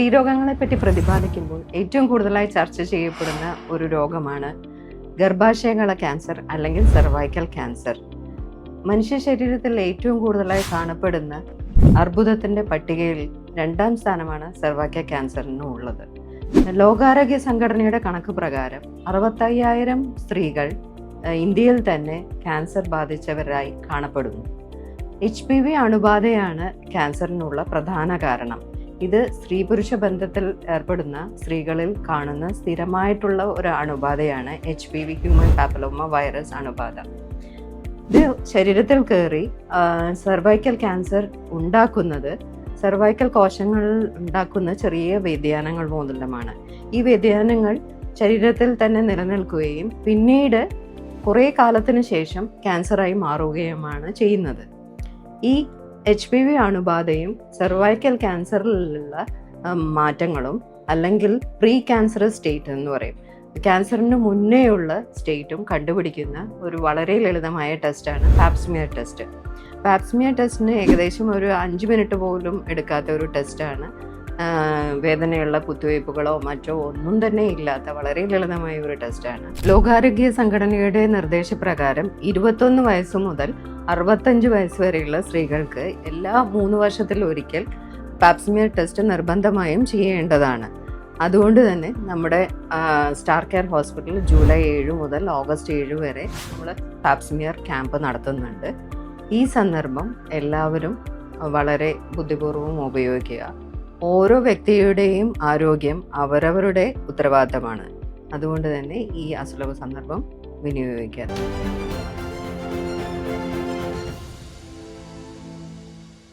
സ്ത്രീരോഗങ്ങളെ പറ്റി പ്രതിപാദിക്കുമ്പോൾ ഏറ്റവും കൂടുതലായി ചർച്ച ചെയ്യപ്പെടുന്ന ഒരു രോഗമാണ് ഗർഭാശയങ്ങളെ ക്യാൻസർ അല്ലെങ്കിൽ സെർവൈക്കൽ ക്യാൻസർ മനുഷ്യ ശരീരത്തിൽ ഏറ്റവും കൂടുതലായി കാണപ്പെടുന്ന അർബുദത്തിന്റെ പട്ടികയിൽ രണ്ടാം സ്ഥാനമാണ് സെർവൈക്കൽ ക്യാൻസറിന് ഉള്ളത്. ലോകാരോഗ്യ സംഘടനയുടെ കണക്ക് പ്രകാരം അറുപത്തയ്യായിരം സ്ത്രീകൾ ഇന്ത്യയിൽ തന്നെ ക്യാൻസർ ബാധിച്ചവരായി കാണപ്പെടുന്നു. എച്ച് പി വി അണുബാധയാണ് ക്യാൻസറിനുള്ള പ്രധാന കാരണം. ഇത് സ്ത്രീ പുരുഷ ബന്ധത്തിൽ ഏർപ്പെടുന്ന സ്ത്രീകളിൽ കാണുന്ന സ്ഥിരമായിട്ടുള്ള ഒരു അണുബാധയാണ് H P V human papilloma virus അണുബാധ. ഇത് ശരീരത്തിൽ കയറി സെർവൈക്കൽ ക്യാൻസർ ഉണ്ടാക്കുന്നത് സെർവൈക്കൽ കോശങ്ങൾ ഉണ്ടാക്കുന്ന ചെറിയ വ്യതിയാനങ്ങൾ മൂലമാണ്. ഈ വ്യതിയാനങ്ങൾ ശരീരത്തിൽ തന്നെ നിലനിൽക്കുകയും പിന്നീട് കുറേ കാലത്തിന് ശേഷം ക്യാൻസറായി മാറുകയുമാണ് ചെയ്യുന്നത്. ഈ എച്ച് പി വി അണുബാധയും സെർവൈക്കൽ ക്യാൻസറിലുള്ള മാറ്റങ്ങളും അല്ലെങ്കിൽ പ്രീ ക്യാൻസർ സ്റ്റേറ്റ് എന്ന് പറയും. ക്യാൻസറിന് മുന്നേയുള്ള സ്റ്റേറ്റും കണ്ടുപിടിക്കുന്ന ഒരു വളരെ ലളിതമായ ടെസ്റ്റാണ് പാപ്സ്മിയർ ടെസ്റ്റ് പാപ്സ്മിയർ ടെസ്റ്റിന് ഏകദേശം ഒരു അഞ്ച് മിനിറ്റ് പോലും എടുക്കാത്ത ഒരു ടെസ്റ്റാണ് വേദനയുള്ള കുത്തിവയ്പ്പുകളോ മറ്റോ ഒന്നും തന്നെ ഇല്ലാത്ത വളരെ ലളിതമായ ഒരു ടെസ്റ്റാണ് ലോകാരോഗ്യ സംഘടനയുടെ നിർദ്ദേശപ്രകാരം ഇരുപത്തൊന്ന് വയസ്സ് മുതൽ അറുപത്തഞ്ച് വയസ്സ് വരെയുള്ള സ്ത്രീകൾക്ക് എല്ലാ മൂന്ന് വർഷത്തിൽ ഒരിക്കൽ പാപ്സ്മിയർ ടെസ്റ്റ് നിർബന്ധമായും ചെയ്യേണ്ടതാണ്. അതുകൊണ്ട് തന്നെ നമ്മുടെ സ്റ്റാർ കെയർ ഹോസ്പിറ്റൽ ജൂലൈ ഏഴ് മുതൽ ഓഗസ്റ്റ് ഏഴ് വരെ നമ്മൾ പാപ്സ്മിയർ ക്യാമ്പ് നടത്തുന്നുണ്ട്. ഈ സന്ദർഭം എല്ലാവരും വളരെ ബുദ്ധിപൂർവം ഉപയോഗിക്കുക. ഓരോ വ്യക്തിയുടെയും ആരോഗ്യം അവരവരുടെ ഉത്തരവാദിത്തമാണ്. അതുകൊണ്ട് തന്നെ ഈ അസുലഭ സന്ദർഭം വിനിയോഗിക്കുക.